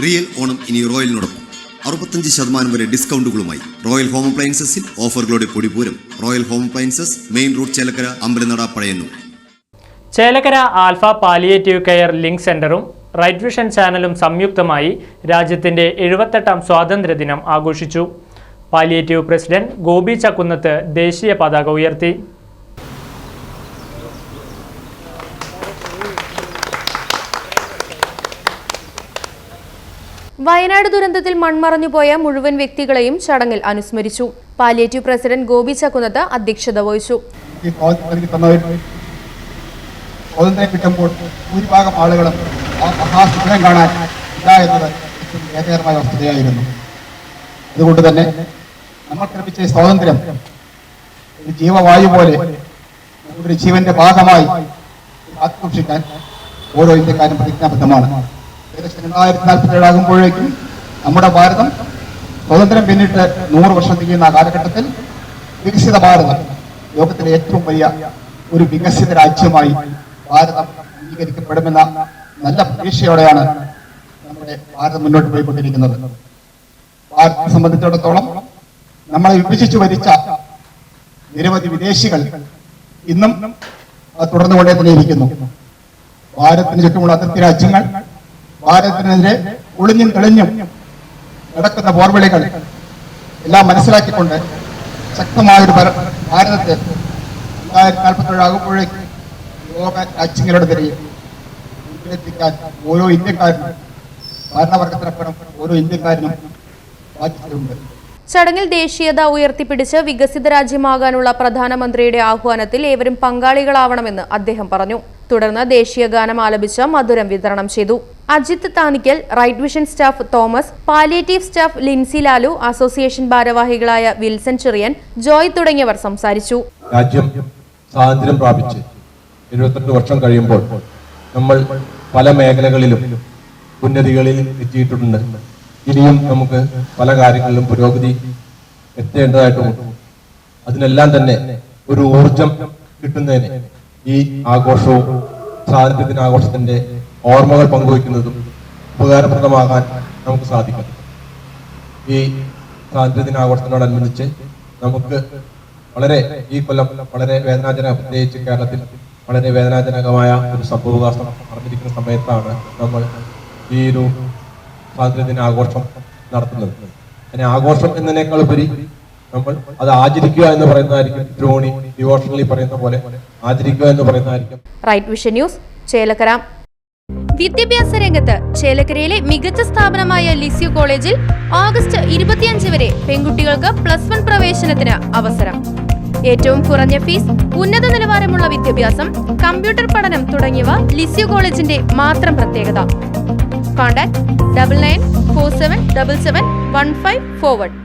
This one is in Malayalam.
റിയൽ ഓണം ഇനി റോയലിനോടൊപ്പം. അറുപത്തഞ്ച് ശതമാനം വരെ ഡിസ്കൗണ്ടുകളുമായി റോയൽ ഹോം അപ്ലയൻസസിൽ ഓഫറുകളുടെ പൊടിപൂരം royal home appliances main road Chelakkara Ambalanada Pazhayannur. Chelakkara alpha palliative care link സെന്ററും റൈറ്റ് വിഷൻ ചാനലും സംയുക്തമായി രാജ്യത്തിന്റെ എഴുപത്തെട്ടാം സ്വാതന്ത്ര്യദിനം ആഘോഷിച്ചു. പാലിയേറ്റീവ് പ്രസിഡന്റ് ഗോപി ചക്കുന്നത്ത് ദേശീയ പതാക ഉയർത്തി. വയനാട് ദുരന്തത്തിൽ മൺമറഞ്ഞുപോയ മുഴുവൻ വ്യക്തികളെയും ചടങ്ങിൽ അനുസ്മരിച്ചു. പാലിയേറ്റീവ് പ്രസിഡന്റ് ഗോപി ചക്കുന്നത്ത് അധ്യക്ഷത വഹിച്ചു. സ്വാതന്ത്ര്യം കിട്ടുമ്പോൾ ഭൂരിഭാഗം ആളുകളും ആ മഹാസുഖം കാണാൻ ഇല്ല എന്നത് ഖേദകരമായ വസ്തുതയായിരുന്നു. അതുകൊണ്ട് തന്നെ നമ്മൾക്ക് ലഭിച്ച സ്വാതന്ത്ര്യം ഒരു ജീവവായു പോലെ നമ്മുടെ ജീവന്റെ ഭാഗമായി കാത്തുസൂക്ഷിക്കാൻ ഓരോ ഇന്ത്യക്കാരും പ്രതിജ്ഞാബദ്ധമാണ്. ഏകദേശം രണ്ടായിരത്തി നാൽപ്പത്തി ഏഴാകുമ്പോഴേക്കും നമ്മുടെ ഭാരതം സ്വതന്ത്രം പിന്നിട്ട് നൂറ് വർഷം തികയുന്ന കാലഘട്ടത്തിൽ വികസിത ഭാരതം ലോകത്തിലെ ഏറ്റവും വലിയ ഒരു വികസിത രാജ്യമായി ഭാരതം അംഗീകരിക്കപ്പെടുമെന്ന നല്ല പ്രതീക്ഷയോടെയാണ് നമ്മുടെ ഭാരതം മുന്നോട്ട് പോയിക്കൊണ്ടിരിക്കുന്നത്. ഭാരതത്തെ സംബന്ധിച്ചിടത്തോളം നമ്മളെ വിഭജിച്ചു വരിച്ച നിരവധി വിദേശികൾ ഇന്നും തുടർന്നുകൊണ്ടേ തന്നെ ഇരിക്കുന്നു. ഭാരതത്തിന് ചുറ്റുമുള്ള അതിർത്തി രാജ്യങ്ങൾ ഭാരതത്തിനെതിരെ ഒളിഞ്ഞും തെളിഞ്ഞും നടക്കുന്ന പോർവിളികൾ എല്ലാം മനസ്സിലാക്കിക്കൊണ്ട് ശക്തമായൊരു ഭാരതത്തെ രണ്ടായിരത്തി നാൽപ്പത്തേഴ് ആകുമ്പോഴേക്ക് ലോക രാജ്യങ്ങളുടെ മുന്നിലെത്തിക്കാൻ ഓരോ ഇന്ത്യക്കാരനും ഭരണവർഗത്തിനപ്പുറം ഓരോ ഇന്ത്യക്കാരനും ബാധ്യതയുണ്ട് ചടങ്ങിൽ ദേശീയത ഉയർത്തിപ്പിടിച്ച് വികസിത രാജ്യമാകാനുള്ള പ്രധാനമന്ത്രിയുടെ ആഹ്വാനത്തിൽ ഏവരും പങ്കാളികളാവണമെന്ന് അദ്ദേഹം പറഞ്ഞു. തുടർന്ന് ദേശീയഗാനം ആലപിച്ച മധുരം വിതരണം ചെയ്തു. Ajith Thanikkal right vision staff Thomas palliative staff Lincy Lalu association ഭാരവാഹികളായ വിൽസൺ ചെറിയൻ ജോയ് തുടങ്ങിയവർ സംസാരിച്ചു. രാജ്യം സ്വാതന്ത്ര്യം പ്രാപിച്ച് എഴുപത്തെട്ട് വർഷം കഴിയുമ്പോൾ നമ്മൾ പല മേഖലകളിലും ഉന്നതികളിൽ എത്തിയിട്ടുണ്ട്. ഇനിയും നമുക്ക് പല കാര്യങ്ങളിലും പുരോഗതി എത്തേണ്ടതായിട്ടുണ്ട്. അതിനെല്ലാം തന്നെ ഒരു ഊർജം കിട്ടുന്നതിന് ഈ ആഘോഷവും സ്വാതന്ത്ര്യദിന ആഘോഷത്തിന്റെ ഓർമ്മകൾ പങ്കുവയ്ക്കുന്നതും ഉപകാരപ്രദമാകാൻ നമുക്ക് സാധിക്കും. ഈ സ്വാതന്ത്ര്യദിന ആഘോഷത്തിനോടനുബന്ധിച്ച് നമുക്ക് വളരെ ഈ കൊല്ലം വളരെ വേദനാജനക പ്രത്യേകിച്ച് കേരളത്തിൽ വളരെ വേദനാജനകമായ ഒരു സംഭവവികാസം നടന്നിരിക്കുന്ന സമയത്താണ് നമ്മൾ ഈ ഒരു സ്വാതന്ത്ര്യദിന ആഘോഷം നടത്തുന്നത്. അതിനെ ആഘോഷം എന്നതിനേക്കാൾ ഉപരി നമ്മൾ അത് ആചരിക്കുക എന്ന് പറയുന്നതായിരിക്കും. ദ്രോണി ഡിവോഷണലി പറയുന്ന പോലെ ആചരിക്കുക എന്ന് പറയുന്നതായിരിക്കും. Right vision news Chelakkara. വിദ്യാഭ്യാസ രംഗത്ത് ചേലക്കരയിലെ മികച്ച സ്ഥാപനമായ ലിസ്യു കോളേജിൽ ഓഗസ്റ്റ് ഇരുപത്തിയഞ്ച് വരെ പെൺകുട്ടികൾക്ക് പ്ലസ് വൺ പ്രവേശനത്തിന് അവസരം. ഏറ്റവും കുറഞ്ഞ ഫീസ് ഉന്നത നിലവാരമുള്ള വിദ്യാഭ്യാസം കമ്പ്യൂട്ടർ പഠനം തുടങ്ങിയവ ലിസ്യു കോളേജിന്റെ മാത്രം പ്രത്യേകത. Contact double nine four seven double seven one five forward